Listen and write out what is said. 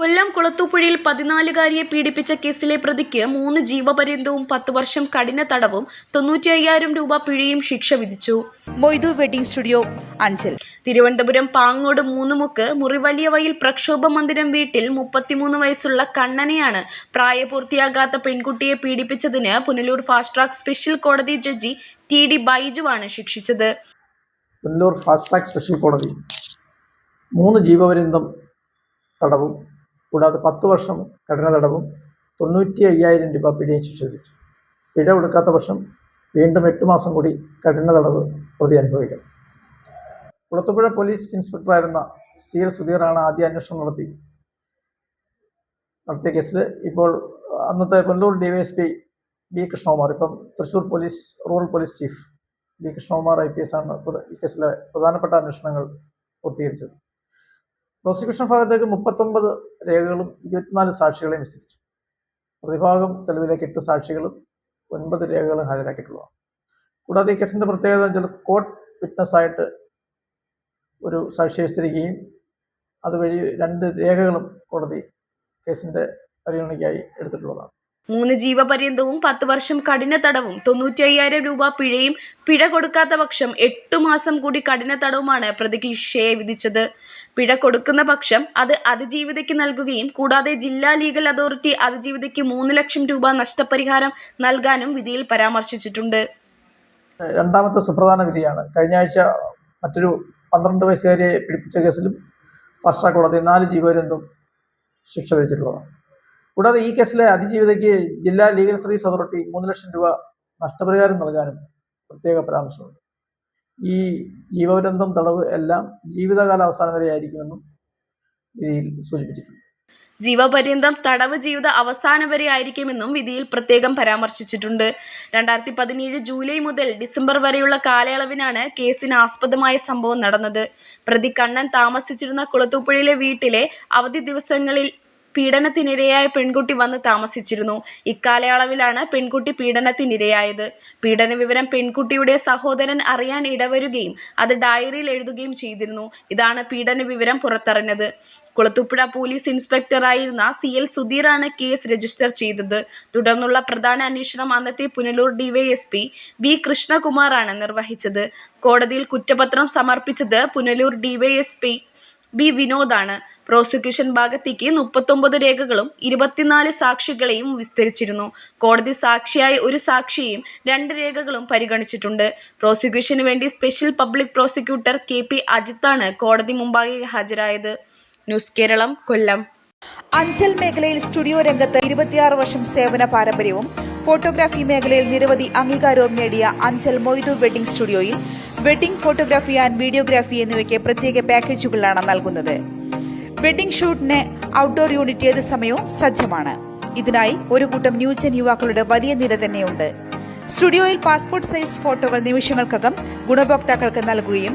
കൊല്ലം കുളത്തൂപ്പുഴയിൽ പതിനാലുകാരിയെ പീഡിപ്പിച്ച കേസിലെ പ്രതിക്ക് മൂന്ന് ജീവപര്യന്തവും പത്ത് വർഷം കഠിന തടവും തൊണ്ണൂറ്റി അയ്യായിരം രൂപ പിഴയും ശിക്ഷ വിധിച്ചു. Moidu wedding studio Anchal. Thiruvananthapuram Pangode Moonnumukku മുറിവലിയവയിൽ പ്രക്ഷോഭ മന്ദിരം വീട്ടിൽ മുപ്പത്തിമൂന്ന് വയസ്സുള്ള കണ്ണനെയാണ് പ്രായപൂർത്തിയാകാത്ത പെൺകുട്ടിയെ പീഡിപ്പിച്ചതിന് പുനലൂർ ഫാസ്റ്റ് ട്രാക്ക് സ്പെഷ്യൽ കോടതി ജഡ്ജി ടി ഡി ബൈജുവാണ് ശിക്ഷിച്ചത്. പുനലൂർ ഫാസ്റ്റ് ട്രാക്ക് സ്പെഷ്യൽ കോടതി മൂന്ന് ജീവപര്യന്തം തടവും കൂടാതെ പത്ത് വർഷം കഠിന തടവും തൊണ്ണൂറ്റി അയ്യായിരം രൂപ പിഴയും ശിക്ഷ വിധിച്ചു പിഴ കൊടുക്കാത്ത പക്ഷം വീണ്ടും എട്ട് മാസം കൂടി കഠിന തടവ് പ്രതി അനുഭവിക്കണം. കുളത്തുപുഴ പോലീസ് ഇൻസ്പെക്ടറായിരുന്ന സി എൽ സുധീറാണ് ആദ്യ അന്വേഷണം നടത്തി. നടത്തിയ കേസിൽ ഇപ്പോൾ അന്നത്തെ കൊല്ലൂർ ഡിവൈഎസ്പി ബി കൃഷ്ണകുമാർ ഇപ്പം Thrissur police rural police chief B Krishnakumar I P S ആണ് ഈ കേസിലെ പ്രധാനപ്പെട്ട അന്വേഷണങ്ങൾ പൂർത്തീകരിച്ചത്. പ്രോസിക്യൂഷൻ ഭാഗത്തേക്ക് മുപ്പത്തൊമ്പത് രേഖകളും ഇരുപത്തിനാല് സാക്ഷികളെയും വിസ്തരിച്ചു. പ്രതിഭാഗം തെളിവിലേക്ക് എട്ട് സാക്ഷികളും ഒൻപത് രേഖകളും ഹാജരാക്കിയിട്ടുള്ളതാണ്. കൂടാതെ ഈ കേസിന്റെ പ്രത്യേകത വെച്ചാൽ കോർട്ട് വിറ്റ്നസ് ആയിട്ട് ഒരു സാക്ഷിയെ വിസ്തരിക്കുകയും അതുവഴി രണ്ട് രേഖകളും കോടതി കേസിന്റെ പരിഗണനയ്ക്കായി എടുത്തിട്ടുള്ളതാണ്. മൂന്ന് ജീവപര്യന്തവും പത്ത് വർഷം കഠിന തടവും തൊണ്ണൂറ്റി അയ്യായിരം രൂപ പിഴയും പിഴ കൊടുക്കാത്ത പക്ഷം എട്ടു മാസം കൂടി കഠിന തടവുമാണ് പ്രതിക്ക് ശിക്ഷയെ വിധിച്ചത്. പിഴ കൊടുക്കുന്ന പക്ഷം അത് അതിജീവിതയ്ക്ക് നൽകുകയും കൂടാതെ ജില്ലാ ലീഗൽ അതോറിറ്റി അതിജീവിതയ്ക്ക് മൂന്ന് ലക്ഷം രൂപ നഷ്ടപരിഹാരം നൽകാനും വിധിയിൽ പരാമർശിച്ചിട്ടുണ്ട്. രണ്ടാമത്തെ സുപ്രധാന വിധിയാണ്. കഴിഞ്ഞ ആഴ്ച മറ്റൊരു പന്ത്രണ്ട് വയസ്സുകാരിയെ പിടിപ്പിച്ച കേസിലും ഫസ്റ്റ് കോടതി നാല് ജീവപര്യന്തം ശിക്ഷ വിധിച്ചിട്ടുള്ളതാണ്. കൂടാതെ ഈ കേസിലെ അതിജീവിതയ്ക്ക് ജില്ലാ ലീഗൽ സർവീസ് അതോറിറ്റി മൂന്ന് ലക്ഷം രൂപ നഷ്ടപരിഹാരം നൽകാനും പ്രത്യേക പരാമർശമുണ്ട്. ഈ ജീവപര്യന്തം തടവ് എല്ലാം ജീവിതകാല അവസാനം വരെ ആയിരിക്കുമെന്നും വിധിയിൽ സൂചിപ്പിച്ചിട്ടുണ്ട്. ജീവപര്യന്തം തടവ് ജീവിത അവസാനം വരെ ആയിരിക്കുമെന്നും വിധിയിൽ പ്രത്യേകം പരാമർശിച്ചിട്ടുണ്ട്. രണ്ടായിരത്തി പതിനേഴ് ജൂലൈ മുതൽ ഡിസംബർ വരെയുള്ള കാലയളവിനാണ് കേസിന് ആസ്പദമായ സംഭവം നടന്നത്. പ്രതി കണ്ണൻ താമസിച്ചിരുന്ന കുളത്തൂപ്പുഴയിലെ വീട്ടിലെ അവധി ദിവസങ്ങളിൽ പീഡനത്തിനിരയായ പെൺകുട്ടി വന്ന് താമസിച്ചിരുന്നു. ഇക്കാലയളവിലാണ് പെൺകുട്ടി പീഡനത്തിനിരയായത്. പീഡന വിവരം പെൺകുട്ടിയുടെ സഹോദരൻ അറിയാൻ ഇടവരുകയും അത് ഡയറിയിൽ എഴുതുകയും ചെയ്തിരുന്നു. ഇതാണ് പീഡന വിവരം പുറത്തറിഞ്ഞത്. കുളത്തുപ്പുഴ പോലീസ് ഇൻസ്പെക്ടറായിരുന്ന സി എൽ സുധീറാണ് കേസ് രജിസ്റ്റർ ചെയ്തത്. തുടർന്നുള്ള പ്രധാന അന്വേഷണം അന്നത്തെ പുനലൂർ ഡിവൈഎസ്പി വി കൃഷ്ണകുമാറാണ് നിർവഹിച്ചത്. കോടതിയിൽ കുറ്റപത്രം സമർപ്പിച്ചത് പുനലൂർ ഡിവൈഎസ്പി ബി വിനോദാണ്. പ്രോസിക്യൂഷൻ ഭാഗത്തേക്ക് മുപ്പത്തൊമ്പത് രേഖകളും ഇരുപത്തിനാല് സാക്ഷികളെയും വിസ്തരിച്ചിരുന്നു. കോടതി സാക്ഷിയായ ഒരു സാക്ഷിയെയും രണ്ട് രേഖകളും പരിഗണിച്ചിട്ടുണ്ട്. പ്രോസിക്യൂഷന് വേണ്ടി special public prosecutor K P അജിത്താണ് കോടതി മുമ്പാകെ ഹാജരായത്. ന്യൂസ് കേരളം കൊല്ലം. അഞ്ചൽ മേഖലയിൽ സ്റ്റുഡിയോ രംഗത്ത് ഇരുപത്തിയാറ് വർഷം സേവന പാരമ്പര്യവും ഫോട്ടോഗ്രാഫി മേഖലയിൽ നിരവധി അംഗീകാരവും നേടിയ അഞ്ചൽ മൊയ്തു വെഡിംഗ് സ്റ്റുഡിയോയിൽ വെഡിംഗ് ഫോട്ടോഗ്രാഫി ആൻഡ് വീഡിയോഗ്രാഫി എന്നിവയ്ക്ക് പ്രത്യേക പാക്കേജുകളാണ് നൽകുന്നത്. വെഡിംഗ് ഷൂട്ടിന് ഔട്ട്ഡോർ യൂണിറ്റ് ഏത് സമയവും സജ്ജമാണ്. ഇതിനായി ഒരു കൂട്ടം ന്യൂജൻ യുവാക്കളുടെ വലിയ നിര തന്നെയുണ്ട്. സ്റ്റുഡിയോയിൽ പാസ്പോർട്ട് സൈസ് ഫോട്ടോകൾ നിമിഷങ്ങൾക്കകം ഗുണഭോക്താക്കൾക്ക് നൽകുകയും